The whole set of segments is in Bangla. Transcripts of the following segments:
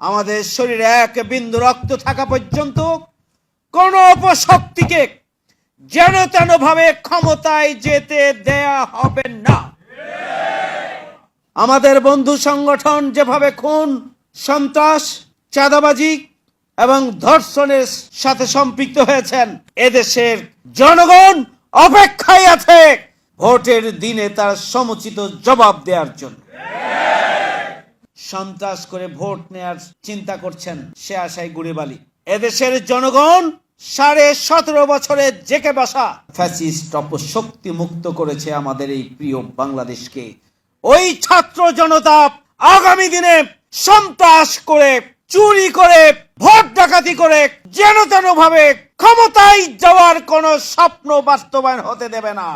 আমাদের শরীরে এক বিন্দু রক্ত থাকা পর্যন্ত কোন অপশক্তিকে যেন তেন ভাবে ক্ষমতায় যেতে দেয়া হবে না। আমাদের বন্ধু সংগঠন যেভাবে খুন, সন্ত্রাস, চাঁদাবাজি এবং ধর্ষণের সাথে সম্পৃক্ত হয়েছেন, এদেশের জনগণ অপেক্ষায় আছে ভোটের দিনে তার সমুচিত জবাব দেওয়ার জন্য। সন্ত্রাস করে ভোট নেয়ার চিন্তা করছেন সে আশায় গুড়ে বালি এদেশের জনগণ সাড়ে সতেরো বছরে জেকে বসা। ফ্যাসিস্ট অপশক্তি মুক্ত করেছে আমাদের এই প্রিয় বাংলাদেশকে। ওই ছাত্র জনতা আগামী দিনে সন্ত্রাস করে, চুরি করে, ভোট ডাকাতি করে যেন তেন ভাবে ক্ষমতায় যাওয়ার কোন স্বপ্ন বাস্তবায়ন হতে দেবে না।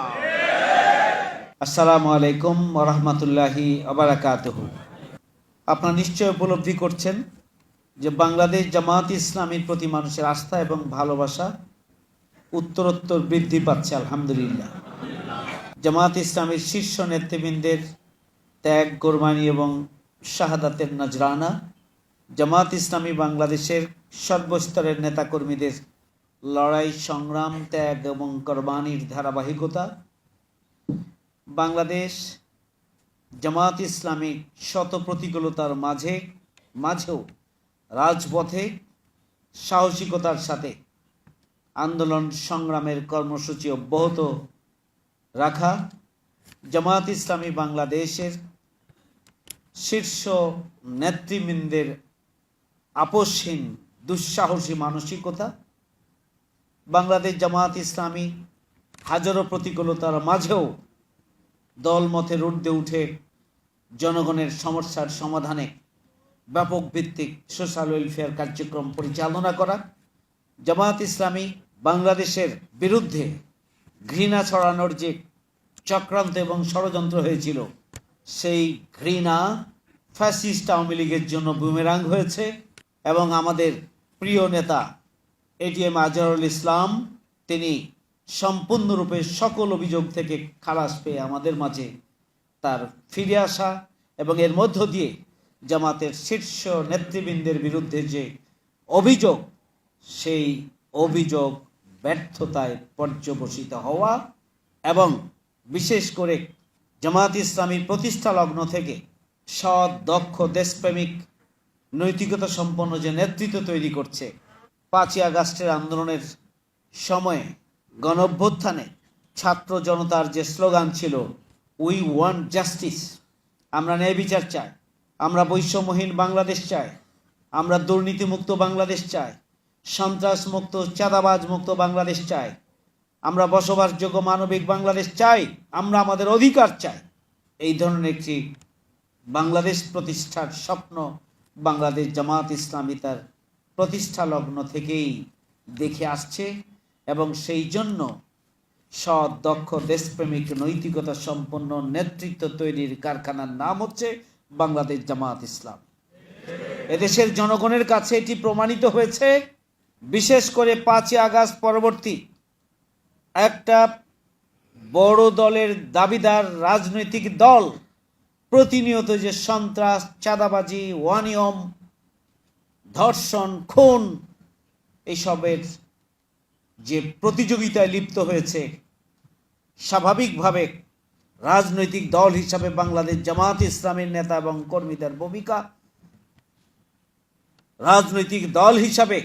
আসসালামু আলাইকুম রহমতুল্লাহি আবরাকাতহু আপনারা নিশ্চয় উপলব্ধি করছেন যে বাংলাদেশ জামাত ইসলামীর প্রতি মানুষের আস্থা এবং ভালোবাসা উত্তরোত্তর বৃদ্ধি পাচ্ছে, আলহামদুলিল্লাহ। জামাত ইসলামের শীর্ষ নেতৃবৃন্দের ত্যাগ, কোরবানি এবং শাহাদাতের নজরানা জামাত ইসলামী বাংলাদেশের সর্বস্তরের নেতাকর্মীদের লড়াই, সংগ্রাম, ত্যাগ এবং কোরবানির ধারাবাহিকতা। বাংলাদেশ জামাত ইসলামী শত প্রতিকূলতার মাঝে, মাঝেও রাজপথে সাহসিকতার সাথে আন্দোলন সংগ্রামের কর্মসূচি অব্যাহত রাখা জামাত ইসলামী বাংলাদেশের শীর্ষ নেতৃবৃন্দের আপসহীন দুঃসাহসী মানসিকতা, বাংলাদেশ জামাত ইসলামী হাজারো প্রতিকূলতার মাঝেও দলমতের ঊর্ধ্বে উঠে জনগণের সমস্যার সমাধানে ব্যাপক ভিত্তিক সোশ্যাল ওয়েলফেয়ার কার্যক্রম পরিচালনা করা, জামায়াত ইসলামী বাংলাদেশের বিরুদ্ধে ঘৃণা ছড়ানোর যে চক্রান্ত এবং ষড়যন্ত্র হয়েছিল, সেই ঘৃণা ফ্যাসিস্ট আওয়ামী লীগের জন্য বুমেরাং হয়েছে এবং আমাদের প্রিয় নেতা এটিএম আজহারুল ইসলাম, তিনি সম্পূর্ণরূপে সকল অভিযোগ থেকে খালাস পেয়ে আমাদের মাঝে তার ফিরে আসা এবং এর মধ্য দিয়ে জামাতের শীর্ষ নেতৃবৃন্দের বিরুদ্ধে যে অভিযোগ, সেই অভিযোগ ব্যর্থতায় পর্যবসিত হওয়া এবং বিশেষ করে জামাত ইসলামী প্রতিষ্ঠা লগ্ন থেকে সৎ দক্ষ দেশপ্রেমিক নৈতিকতা সম্পন্ন যে নেতৃত্ব তৈরি করছে, পাঁচই আগস্টের আন্দোলনের সময়ে গণঅভ্যুত্থানে ছাত্র জনতার যে স্লোগান ছিল উই ওয়ান্ট জাস্টিস আমরা ন্যায় বিচার চাই, আমরা বৈষম্যহীন বাংলাদেশ চাই, আমরা দুর্নীতিমুক্ত বাংলাদেশ চাই সন্ত্রাস মুক্ত চাঁদাবাজ মুক্ত বাংলাদেশ চাই, আমরা বসবাসযোগ্য মানবিক বাংলাদেশ চাই, আমরা আমাদের অধিকার চাই। এই ধরনের একটি বাংলাদেশ প্রতিষ্ঠার স্বপ্ন বাংলাদেশ জামাত ইসলামী তার প্রতিষ্ঠা লগ্ন থেকেই দেখে আসছে। এবং সেই জন্য সৎ, দক্ষ, দেশপ্রেমিক, নৈতিকতা সম্পন্ন নেতৃত্ব তৈরির কারখানার নাম হচ্ছে বাংলাদেশ জামাত ইসলাম। এদেশের জনগণের কাছে এটি প্রমাণিত হয়েছে, বিশেষ করে পাঁচই আগস্ট পরবর্তী একটা বড় দলের দাবিদার রাজনৈতিক দল প্রতিনিয়ত যে সন্ত্রাস, চাঁদাবাজি ওয়ানিয়ম ধর্ষণ, খুন এইসবের যে প্রতিযোগিতায় লিপ্ত হয়েছে, স্বাভাবিকভাবে রাজনৈতিক দল হিসাবে বাংলাদেশ জামাত ইসলামের নেতা এবং কর্মীদের ভূমিকা, রাজনৈতিক দল হিসাবে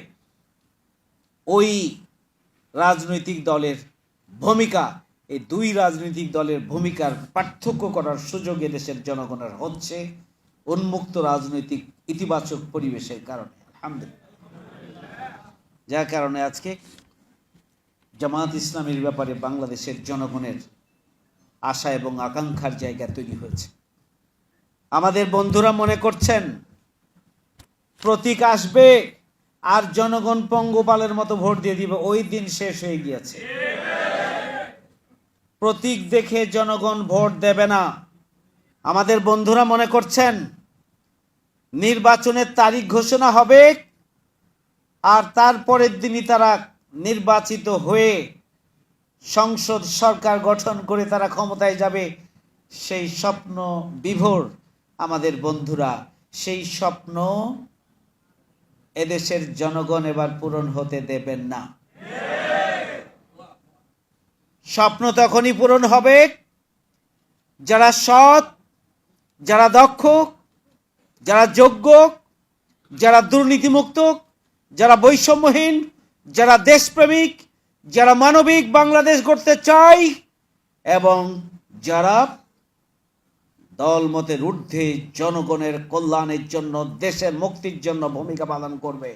ওই রাজনৈতিক দলের ভূমিকা, এই দুই রাজনৈতিক দলের ভূমিকার পার্থক্য করার সুযোগ দেশের জনগণের হচ্ছে উন্মুক্ত রাজনৈতিক ইতিবাচক পরিবেশের কারণে। আলহামদুলিল্লাহ। যার কারণে আজকে জামাত ইসলামের ব্যাপারে বাংলাদেশের জনগণের আশা এবং আকাঙ্ক্ষার জায়গা তৈরি হয়েছে। আমাদের বন্ধুরা মনে করছেন, প্রতীক আসবে আর জনগণ পঙ্গপালের মতো ভোট দিয়ে দিবে, ওই দিন শেষ হয়ে গিয়েছে। প্রতীক দেখে জনগণ ভোট দেবে না। আমাদের বন্ধুরা মনে করছেন, নির্বাচনের তারিখ ঘোষণা হবে আর তারপরের দিনই তারা নির্বাচিত হয়ে সংসদ সরকার গঠন করে তারা ক্ষমতায় যাবে, সেই স্বপ্ন বিভোর আমাদের বন্ধুরা। সেই স্বপ্ন এদেশের জনগণ এবার পূরণ হতে দেবেন না। স্বপ্ন তখনই পূরণ হবে যারা সৎ, যারা দক্ষ, যারা যোগ্য, যারা দুর্নীতিমুক্ত, যারা বৈষম্যহীন যারা দেশপ্রেমিক, যারা মানবিক বাংলাদেশ গড়তে চায় এবং যারা দলমতের ঊর্ধ্বে জনগণের কল্যাণের জন্য, দেশের মুক্তির জন্য ভূমিকা পালন করবে,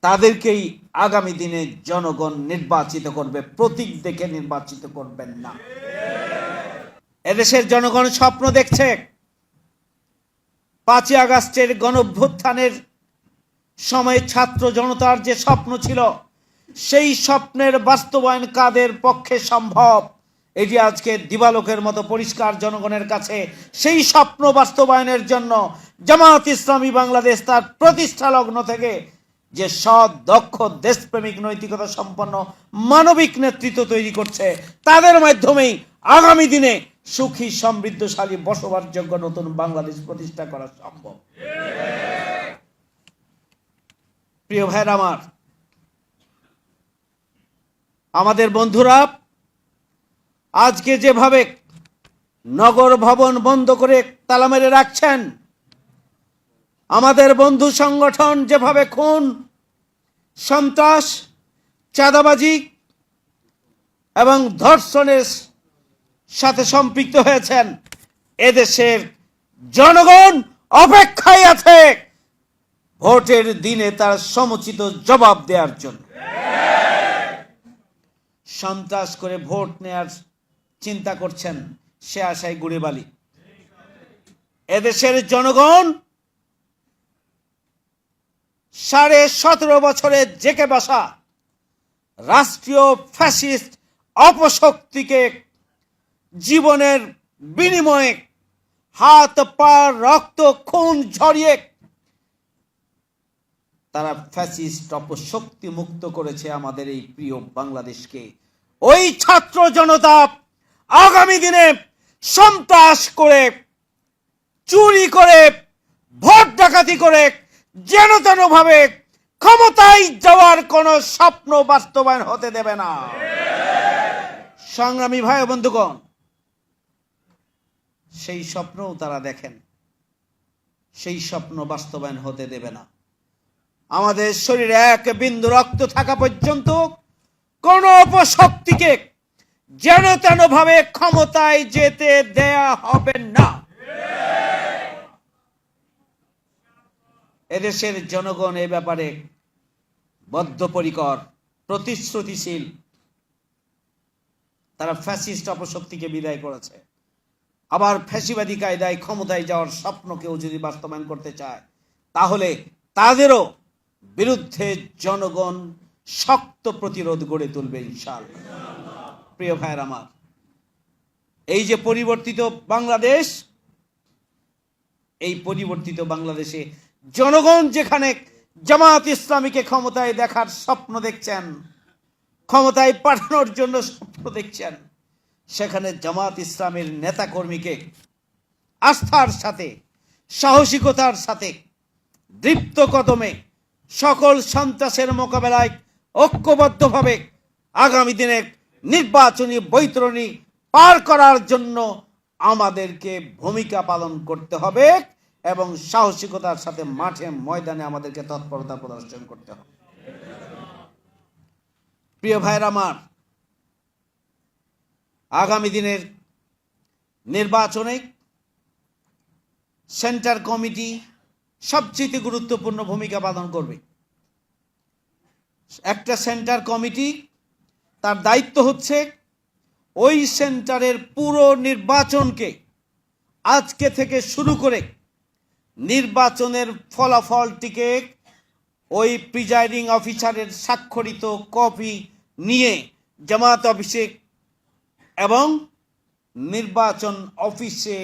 তাদেরকেই আগামী দিনে জনগণ নির্বাচিত করবে, প্রতীক দেখে নির্বাচিত করবেন না। এদেশের জনগণ স্বপ্ন দেখছে। পাঁচই আগস্টের গণভ্যুত্থানের সময় ছাত্র জনতার যে স্বপ্ন ছিল, সেই স্বপ্নের বাস্তবায়ন কাদের পক্ষে সম্ভব? এটি আজকে দিবালোকের মতো পরিষ্কার জনগণের কাছে সেই স্বপ্ন বাস্তবায়নের জন্য জামাত ইসলামী বাংলাদেশ তার প্রতিষ্ঠা লগ্ন থেকে যে সৎ, দক্ষ, দেশপ্রেমিক, নৈতিকতা সম্পন্ন মানবিক নেতৃত্ব তৈরি করছে, তাদের মাধ্যমেই আগামী দিনে সুখী, সমৃদ্ধশালী, বসবাসযোগ্য নতুন বাংলাদেশ প্রতিষ্ঠা করা সম্ভব। প্রিয় ভাইয়ের আমার, আমাদের বন্ধুরা, আজকে যেভাবে নগর ভবন বন্ধ করে তালা মেরে রাখছেন, আমাদের বন্ধু সংগঠন যেভাবে খুন, সন্ত্রাস, চাঁদাবাজি এবং ধর্ষণের সাথে সম্পৃক্ত হয়েছেন, এদেশের জনগণ অপেক্ষায় আছে। ভোটের দিনে তার সমুচিত জবাব দেওয়ার জন্য। সন্ত্রাস করে ভোট নেয়ার চিন্তা করছেন সে আশায় গুড়ে বালি এদেশের জনগণ সাড়ে সতেরো বছরে জেকে বসা রাষ্ট্রীয় ফ্যাসিস্ট অপশক্তিকে জীবনের বিনিময়ে হাত, পা, রক্ত, খুন ঝরিয়ে তারা ফ্যাসিস্ট অপশক্তি মুক্ত করেছে আমাদের এই প্রিয় বাংলাদেশকে। ওই ছাত্র জনতা আগামী দিনে সন্ত্রাস করে, চুরি করে, ভোট ডাকাতি করে যেন তেন ভাবে ক্ষমতায় যাওয়ার কোন স্বপ্ন বাস্তবায়ন হতে দেবে না। সংগ্রামী ভাই বন্ধুগণ, সেই স্বপ্নও তারা দেখেন, সেই স্বপ্ন বাস্তবায়ন হতে দেবে না। আমাদের শরীরে এক বিন্দু রক্ত থাকা পর্যন্ত কোন অপশক্তিকে যেন তেন ভাবে ক্ষমতায় যেতে দেয়া হবে না। এদেশের জনগণ এ ব্যাপারে বদ্ধপরিকর, প্রতিশ্রুতিশীল। তারা ফ্যাসিস্ট অপশক্তিকে বিদায় করেছে। আবার ফ্যাসিবাদী কায়দায় ক্ষমতায় যাওয়ার স্বপ্নকেও যদি বাস্তবায়ন করতে চায়, তাহলে তাদেরও বিরুদ্ধে জনগণ শক্ত প্রতিরোধ গড়ে তুলবে ইনশাল প্রিয় ভাইয়ের আমার, এই যে পরিবর্তিত বাংলাদেশ, এই পরিবর্তিত বাংলাদেশে জনগণ যেখানে জামাত ইসলামীকে ক্ষমতায় দেখার স্বপ্ন দেখছেন, ক্ষমতায় পাঠানোর জন্য স্বপ্ন দেখছেন, সেখানে জামাত ইসলামের নেতাকর্মীকে আস্থার সাথে, সাহসিকতার সাথে, দৃপ্ত কদমে সকল সন্ত্রাসের মোকাবেলায় ঐক্যবদ্ধভাবে আগামী দিনে নির্বাচনী বৈতরণী পার করার জন্য আমাদেরকে ভূমিকা পালন করতে হবে এবং সাহসিকতার সাথে মাঠে, ময়দানে আমাদেরকে তৎপরতা প্রদর্শন করতে হবে। প্রিয় ভাইয়ের আমার, আগামী দিনের নির্বাচনে সেন্টার কমিটি সবচেয়ে গুরুত্বপূর্ণ ভূমিকা পালন করবে। একটা সেন্টার কমিটি, তার দায়িত্ব হচ্ছে ওই সেন্টারের পুরো নির্বাচনকে আজকে থেকে শুরু করে নির্বাচনের ফলাফলটিকে ওই প্রিজাইডিং অফিসারের স্বাক্ষরিত কপি নিয়ে জামাত অফিসে এবং নির্বাচন অফিসে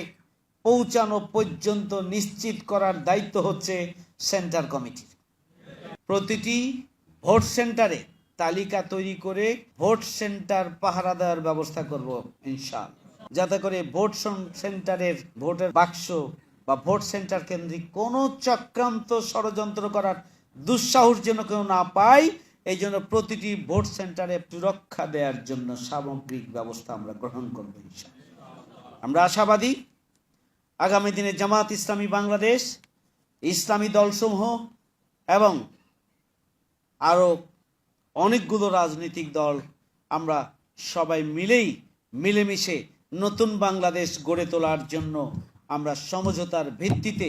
পৌঁছানো পর্যন্ত নিশ্চিত করার দায়িত্ব হচ্ছে সেন্টার কমিটির প্রতিটি ভোট সেন্টারে তালিকা তৈরি করে ভোট সেন্টার পাহারা দেওয়ার ব্যবস্থা করব ইনশাল যাতে করে ভোট সেন্টারের ভোটের বাক্স বা ভোট সেন্টার কেন্দ্রিক কোনো চক্রান্ত ষড়যন্ত্র করার দুঃসাহস যেন কেউ না পায়, এই জন্য প্রতিটি ভোট সেন্টারে সুরক্ষা দেওয়ার জন্য সামগ্রিক ব্যবস্থা আমরা গ্রহণ করব। আমরা আশাবাদী আগামী দিনে জামাত ইসলামী বাংলাদেশ, ইসলামী দলসমূহ এবং আরও অনেকগুলো রাজনৈতিক দল আমরা সবাই মিলেই মিলেমিশে নতুন বাংলাদেশ গড়ে তোলার জন্য আমরা সমঝোতার ভিত্তিতে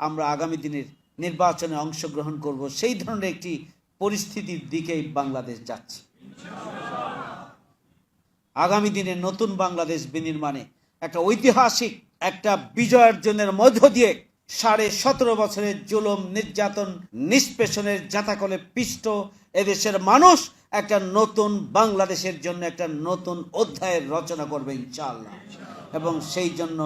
আমরা আগামী দিনের নির্বাচনে অংশগ্রহণ করব। সেই ধরনের একটি পরিস্থিতির দিকেই বাংলাদেশ যাচ্ছে। আগামী দিনে নতুন বাংলাদেশ বিনির্মাণে একটা ঐতিহাসিক একটা বিজয় অর্জনের মধ্য দিয়ে সাড়ে সতেরো বছরের জুলুম নির্যাতন নিষ্পেষণের জাতাকলে পিষ্ট এদেশের মানুষ একটা নতুন বাংলাদেশের জন্য একটা নতুন অধ্যায়ের রচনা করবে ইনশাআল্লাহ। এবং সেই জন্য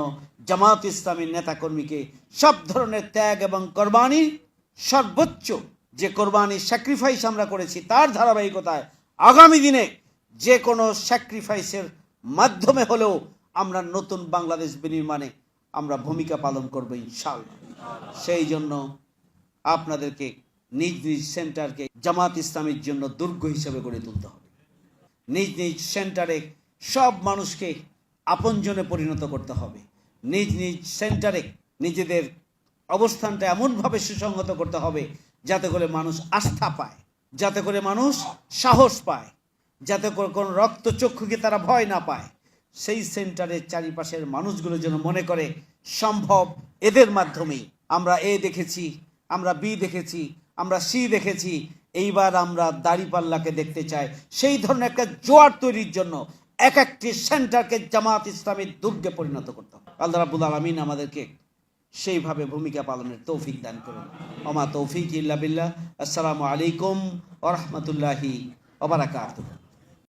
জামাত ইসলামী নেতাকর্মীকে সব ধরনের ত্যাগ এবং কোরবানির সর্বোচ্চ যে কোরবানি স্যাক্রিফাইস আমরা করেছি তার ধারাবাহিকতায় আগামী দিনে যে কোনো স্যাক্রিফাইসের মাধ্যমে হলেও আমরা নতুন বাংলাদেশ বিনির্মাণে আমরা ভূমিকা পালন করব ইনশাআল্লাহ। সেই জন্য আপনাদেরকে নিজ নিজ সেন্টারকে জামাত ইসলামের জন্য দুর্গ হিসেবে গড়ে তুলতে হবে। নিজ নিজ সেন্টারে সব মানুষকে আপনজনে পরিণত করতে হবে। নিজ নিজ সেন্টারে নিজেদের অবস্থানটা এমনভাবে সুসংহত করতে হবে যাতে করে মানুষ আস্থা পায়, যাতে করে মানুষ সাহস পায়, যাতে করে কোনো রক্তচক্ষুকে তারা ভয় না পায়। সেই সেন্টারের চারিপাশের মানুষগুলো যেন মনে করে, সম্ভব এদের মাধ্যমেই আমরা এ দেখেছি, আমরা বি দেখেছি, আমরা সি দেখেছি, এইবার আমরা দাড়িপাল্লাকে দেখতে চাই। সেই ধরনের একটা জোয়ার তৈরির জন্য এক একটি সেন্টারকে জামাত ইসলামের দুর্গে পরিণত করতে হবে। আল্লাহ রাবুল আলমিন আমাদেরকে সেইভাবে ভূমিকা পালনের তৌফিক দান করুন। অমা তৌফিক ইল্লা বিল্লাহ। আসসালামু আলাইকুম ওরহমতুল্লাহি ওবরাকাতুহ